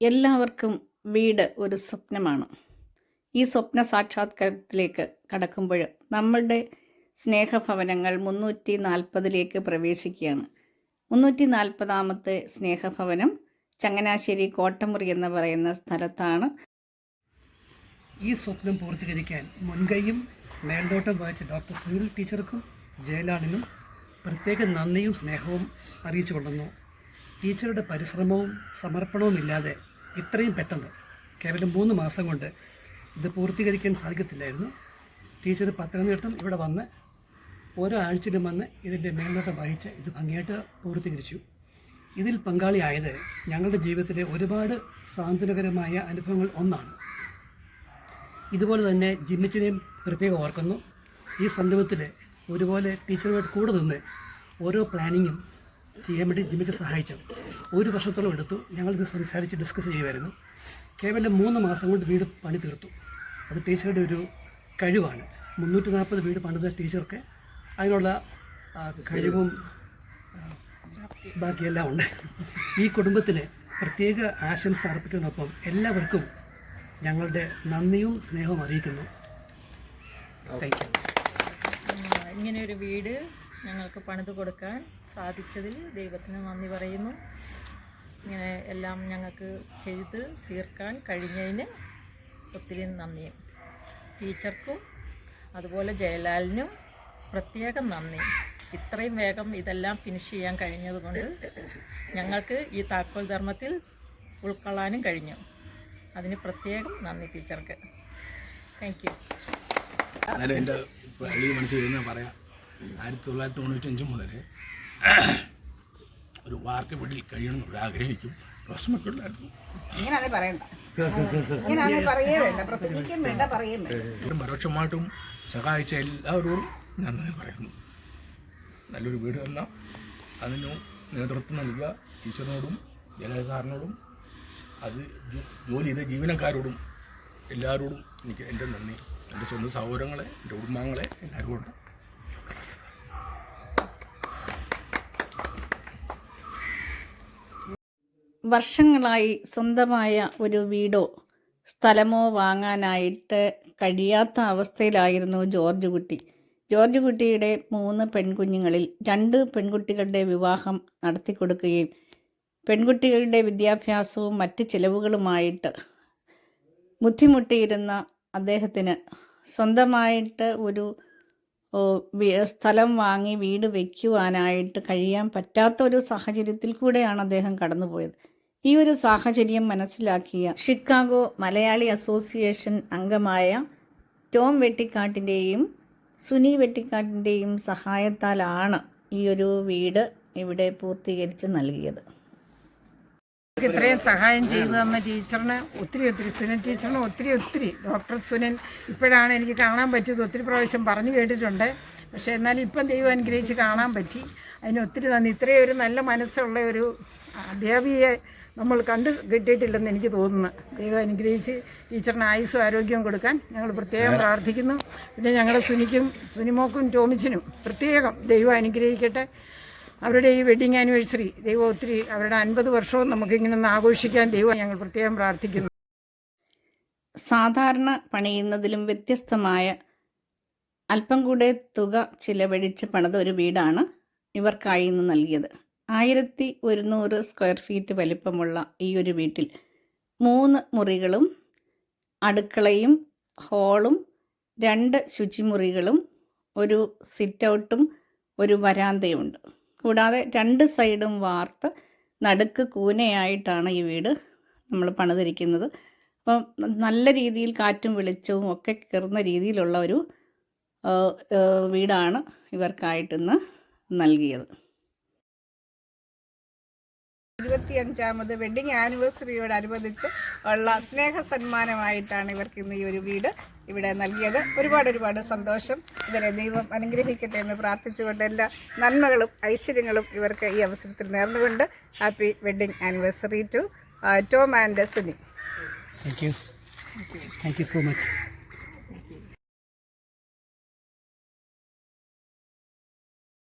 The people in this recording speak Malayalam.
എല്ലാവർക്കും വീട് ഒരു സ്വപ്നമാണ്. ഈ സ്വപ്ന സാക്ഷാത്കാരത്തിലേക്ക് കടക്കുമ്പോൾ നമ്മളുടെ സ്നേഹഭവനങ്ങൾ മുന്നൂറ്റി നാൽപ്പതിലേക്ക് പ്രവേശിക്കുകയാണ്. മുന്നൂറ്റി നാൽപ്പതാമത്തെ സ്നേഹഭവനം ചങ്ങനാശ്ശേരി കോട്ടമുറി എന്ന് പറയുന്ന സ്ഥലത്താണ്. ഈ സ്വപ്നം പൂർത്തീകരിക്കാൻ മുൻകൈയും മേൽനോട്ടം വഹിച്ച ഡോക്ടർ സുനിൽ ടീച്ചർക്കും ജയലാളിനും പ്രത്യേക നന്ദിയും സ്നേഹവും അറിയിച്ചു കൊള്ളുന്നു ടീച്ചറുടെ പരിശ്രമവും സമർപ്പണവും ഇല്ലാതെ ഇത്രയും പെട്ടെന്ന് കേവലം മൂന്ന് മാസം കൊണ്ട് ഇത് പൂർത്തീകരിക്കാൻ സാധിക്കത്തില്ലായിരുന്നു. ടീച്ചർ പത്തനംതിട്ടം ഇവിടെ വന്ന് ഓരോ ആഴ്ചയിലും വന്ന് ഇതിന്റെ മേൽനോട്ടം വഹിച്ച് ഇത് ഭംഗിയായിട്ട് പൂർത്തീകരിച്ചു. ഇതിൽ പങ്കാളിയായത് ഞങ്ങളുടെ ജീവിതത്തിലെ ഒരുപാട് സാന്ത്വനകരമായ അനുഭവങ്ങൾ ഒന്നാണ്. ഇതുപോലെ തന്നെ ജിമ്മിച്ചിനെയും പ്രത്യേകം ഓർക്കുന്നു. ഈ സംരംഭത്തിൽ ഒരുപോലെ ടീച്ചറുമായിട്ട് കൂടെ നിന്ന് ഓരോ പ്ലാനിങ്ങും ചെയ്യാൻ വേണ്ടി ജിമ്മിച്ച് സഹായിച്ചു. ഒരു വർഷത്തോളം എടുത്തു. ഞങ്ങളിത് സംസാരിച്ച് ഡിസ്കസ് ചെയ്യുമായിരുന്നു കേവലം മൂന്ന് മാസം കൊണ്ട് വീട് പണി തീർത്തു. അത് ടീച്ചറുടെ ഒരു കഴിവാണ്. മുന്നൂറ്റി നാൽപ്പത് വീട് പണിത ടീച്ചർക്ക് അതിനുള്ള കഴിവും ബാക്കിയെല്ലാം ഉണ്ട്. ഈ കുടുംബത്തിന് പ്രത്യേക ആശംസ അർപ്പിക്കുന്നതിനൊപ്പം എല്ലാവർക്കും ഞങ്ങളുടെ നന്ദിയും സ്നേഹവും അറിയിക്കുന്നു. താങ്ക് യു ഇങ്ങനെ ഒരു വീട് ഞങ്ങൾക്ക് പണിത് കൊടുക്കാൻ സാധിച്ചതിൽ ദൈവത്തിന് നന്ദി പറയുന്നു. ഇങ്ങനെ എല്ലാം ഞങ്ങൾക്ക് ചെയ്ത് തീർക്കാൻ കഴിഞ്ഞതിന് ഒത്തിരി നന്ദി ടീച്ചർക്കും അതുപോലെ ജയലാലിനും പ്രത്യേകം നന്ദി. ഇത്രയും വേഗം ഇതെല്ലാം ഫിനിഷ് ചെയ്യാൻ കഴിഞ്ഞതുകൊണ്ട് ഞങ്ങൾക്ക് ഈ താക്കോൽ ധർമ്മത്തിൽ ഉൾക്കൊള്ളാനും കഴിഞ്ഞു. അതിന് പ്രത്യേകം നന്ദി ടീച്ചർക്ക്. താങ്ക് യു എന്റെ മനസ്സിൽ പറയാം. ആയിരത്തി തൊള്ളായിരത്തി തൊണ്ണൂറ്റഞ്ച് മുതൽ ഒരു വാർക്ക വീട്ടിൽ കഴിയണം എന്നൊരു ആഗ്രഹിക്കും. വേണ്ട. പരോക്ഷമായിട്ടും സഹായിച്ച എല്ലാവരോടും ഞാൻ നന്ദി പറയുന്നു. നല്ലൊരു വീട് തന്ന അതിന് നേതൃത്വം നൽകിയ ടീച്ചറിനോടും ജനസാറിനോടും സാറിനോടും അത് ജോലി ചെയ്ത ജീവനക്കാരോടും എല്ലാവരോടും എനിക്ക് എന്റെ നന്ദി. എന്റെ സ്വന്തം സഹോദരങ്ങളെ എന്റെ കുടുംബാംഗങ്ങളെ എല്ലാവരോടും വർഷങ്ങളായി സ്വന്തമായ ഒരു വീടോ സ്ഥലമോ വാങ്ങാനായിട്ട് കഴിയാത്ത അവസ്ഥയിലായിരുന്നു ജോർജ് കുട്ടി. ജോർജ് കുട്ടിയുടെ മൂന്ന് പെൺകുഞ്ഞുങ്ങളിൽ രണ്ട് പെൺകുട്ടികളുടെ വിവാഹം നടത്തി കൊടുക്കുകയും പെൺകുട്ടികളുടെ വിദ്യാഭ്യാസവും മറ്റ് ചിലവുകളുമായിട്ട് ബുദ്ധിമുട്ടിയിരുന്ന അദ്ദേഹത്തിന് സ്വന്തമായിട്ട് ഒരു സ്ഥലം വാങ്ങി വീട് വയ്ക്കുവാനായിട്ട് കഴിയാൻ പറ്റാത്ത ഒരു സാഹചര്യത്തിൽ കൂടെയാണ് അദ്ദേഹം കടന്നുപോയത്. ഈ ഒരു സാഹചര്യം മനസ്സിലാക്കിയ ഷിക്കാഗോ മലയാളി അസോസിയേഷൻ അംഗമായ ടോം വെട്ടിക്കാട്ടിന്റെയും സുനി വെട്ടിക്കാട്ടിന്റെയും സഹായത്താലാണ് ഈ ഒരു വീട് ഇവിടെ പൂർത്തീകരിച്ച് നൽകിയത്. ഇത്രയും സഹായം ചെയ്തു തന്ന ടീച്ചറിന് ഒത്തിരി ഒത്തിരി സുനിൽ ടീച്ചറിന് ഒത്തിരി ഒത്തിരി ഡോക്ടർ സുനിൽ ഇപ്പോഴാണ് എനിക്ക് കാണാൻ പറ്റിയത് ഒത്തിരി പ്രാവശ്യം പറഞ്ഞു കേട്ടിട്ടുണ്ട്. പക്ഷേ എന്നാലും ഇപ്പം ദൈവം അനുഗ്രഹിച്ച് കാണാൻ പറ്റി. അതിന് ഒത്തിരി നന്ദി. ഇത്രയും ഒരു നല്ല മനസ്സുള്ള ഒരു അധ്യാപികയെ നമ്മൾ കണ്ട് കിട്ടിയിട്ടില്ലെന്ന് എനിക്ക് തോന്നുന്നു. ദൈവം അനുഗ്രഹിച്ച് ടീച്ചറിന് ആയുസ്സും ആരോഗ്യവും കൊടുക്കാൻ ഞങ്ങൾ പ്രത്യേകം പ്രാർത്ഥിക്കുന്നു. പിന്നെ ഞങ്ങളുടെ സുനിക്കും സുനിമോക്കും ടോമിച്ചിനും പ്രത്യേകം ദൈവം അനുഗ്രഹിക്കട്ടെ. അവരുടെ ഈ വെഡിങ് ആനിവേഴ്സറി ദൈവം ഒത്തിരി അവരുടെ അൻപത് വർഷവും നമുക്കിങ്ങനെ ഒന്ന് ആഘോഷിക്കാൻ ദൈവം ഞങ്ങൾ പ്രത്യേകം പ്രാർത്ഥിക്കുന്നു. സാധാരണ പണിയുന്നതിലും വ്യത്യസ്തമായ അല്പം കൂടെ തുക ചിലവഴിച്ച് പണിത ഒരു വീടാണ് ഇവർക്കായി ഇന്ന് നൽകിയത്. ആയിരത്തി ഒരുന്നൂറ് സ്ക്വയർ ഫീറ്റ് വലിപ്പമുള്ള ഈ ഒരു വീട്ടിൽ മൂന്ന് മുറികളും അടുക്കളയും ഹോളും രണ്ട് ശുചിമുറികളും ഒരു സിറ്റ് ഔട്ടും ഒരു വരാന്തയുമുണ്ട് കൂടാതെ രണ്ട് സൈഡും വാർത്ത് നടുക്ക് കൂനയായിട്ടാണ് ഈ വീട് നമ്മൾ പണിതിരിക്കുന്നത്. അപ്പം നല്ല രീതിയിൽ കാറ്റും വെളിച്ചവും ഒക്കെ കയറുന്ന രീതിയിലുള്ള ഒരു വീടാണ് ഇവർക്കായിട്ടിന്ന് നൽകിയത്. ഇരുപത്തിയഞ്ചാമത് വെഡിങ് ആനിവേഴ്സറിയോടനുബന്ധിച്ച് ഉള്ള സ്നേഹ സന്മാനമായിട്ടാണ് ഇവർക്ക് ഇന്ന് ഈ ഒരു വീട് ഇവിടെ നൽകിയത്. ഒരുപാട് ഒരുപാട് സന്തോഷം. ഇവരെ ദൈവം അനുഗ്രഹിക്കട്ടെ എന്ന് പ്രാർത്ഥിച്ചുകൊണ്ട് എല്ലാ നന്മകളും ഐശ്വര്യങ്ങളും ഇവർക്ക് ഈ അവസരത്തിൽ നേർന്നുകൊണ്ട് happy wedding anniversary to Tom and Suni. Thank you thank you so much